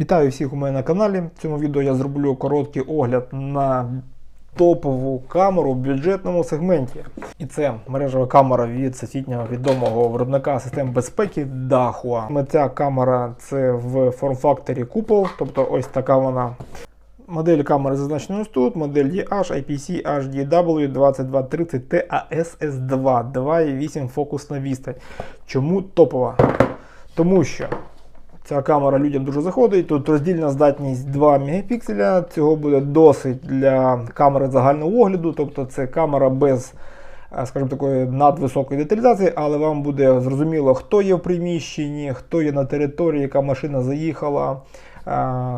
Вітаю всіх у мене на каналі. В цьому відео я зроблю короткий огляд на топову камеру в бюджетному сегменті. І це мережева камера від всесвітнього відомого виробника систем безпеки Dahua. Ця камера це в форм-факторі купол, тобто ось така вона. Модель камери зазначена ось тут, модель DH IPC HDW 2230 TASS2 2.8 фокусна відстань. Чому топова? Тому що Ця камера людям дуже заходить. Тут роздільна здатність 2 мегапікселя. Цього буде досить для камери загального огляду. Тобто це камера без, е, скажімо такої, надвисокої деталізації, але вам буде зрозуміло, хто є в приміщенні, хто є на території, яка машина заїхала.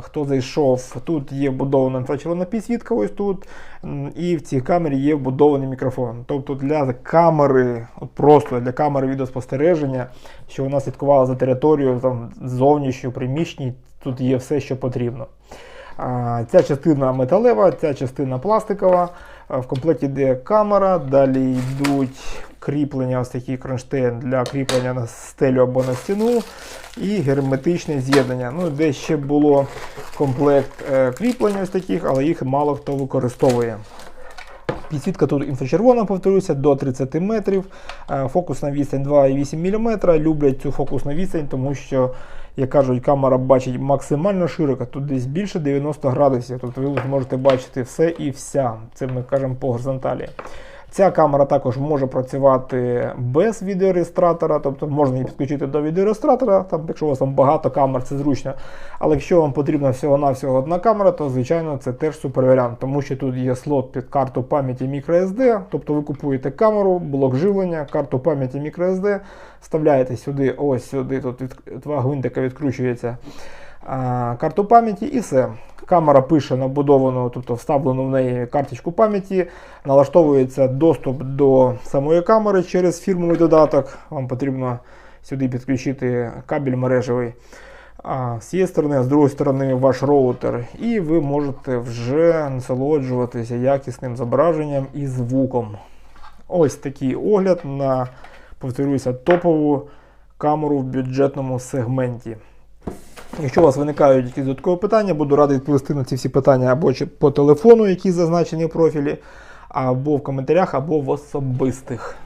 Хто зайшов, тут є вбудована інфрачервона підсвітка, ось тут, і в цій камері є вбудований мікрофон. Тобто для камери, от просто для камери відеоспостереження, що вона слідкувала за територією там, зовнішньою приміщенні, тут є все, що потрібно. Ця частина металева, ця частина пластикова. В комплекті йде камера, далі йдуть кріплення, ось такий кронштейн для кріплення на стелю або на стіну, і герметичне з'єднання. Ну, де ще було комплект е, кріплень ось таких, але їх мало хто використовує. Підсвітка тут інфрачервона, повторюся, до 30 метрів. Е, Фокусна відстань 2,8 мм. Люблять цю фокусну відстань, тому що, як кажуть, камера бачить максимально широко, тут десь більше 90 градусів. Тобто ви зможете бачити все і вся. Це ми кажемо по горизонталі. Ця камера також може працювати без відеореєстратора, тобто можна її підключити до відеореєстратора, там, якщо у вас там багато камер, це зручно. Але якщо вам потрібна всього-навсього одна камера, то звичайно це теж супер тому що тут є слот під карту пам'яті microSD, тобто ви купуєте камеру, блок живлення, карту пам'яті microSD, вставляєте сюди, ось сюди, тут від, два гвинтика відкручується карту пам'яті і все. Камера пише на вбудовану, тобто вставлену в неї карточку пам'яті, налаштовується доступ до самої камери через фірмовий додаток. Вам потрібно сюди підключити кабель мережевий. А з цієї сторони, а з другої сторони ваш роутер, і ви можете вже насолоджуватися якісним зображенням і звуком. Ось такий огляд на, повторюся, топову камеру в бюджетному сегменті. Якщо у вас виникають якісь додаткові питання, буду радий відповісти на ці всі питання або чи по телефону, які зазначені в профілі, або в коментарях, або в особистих.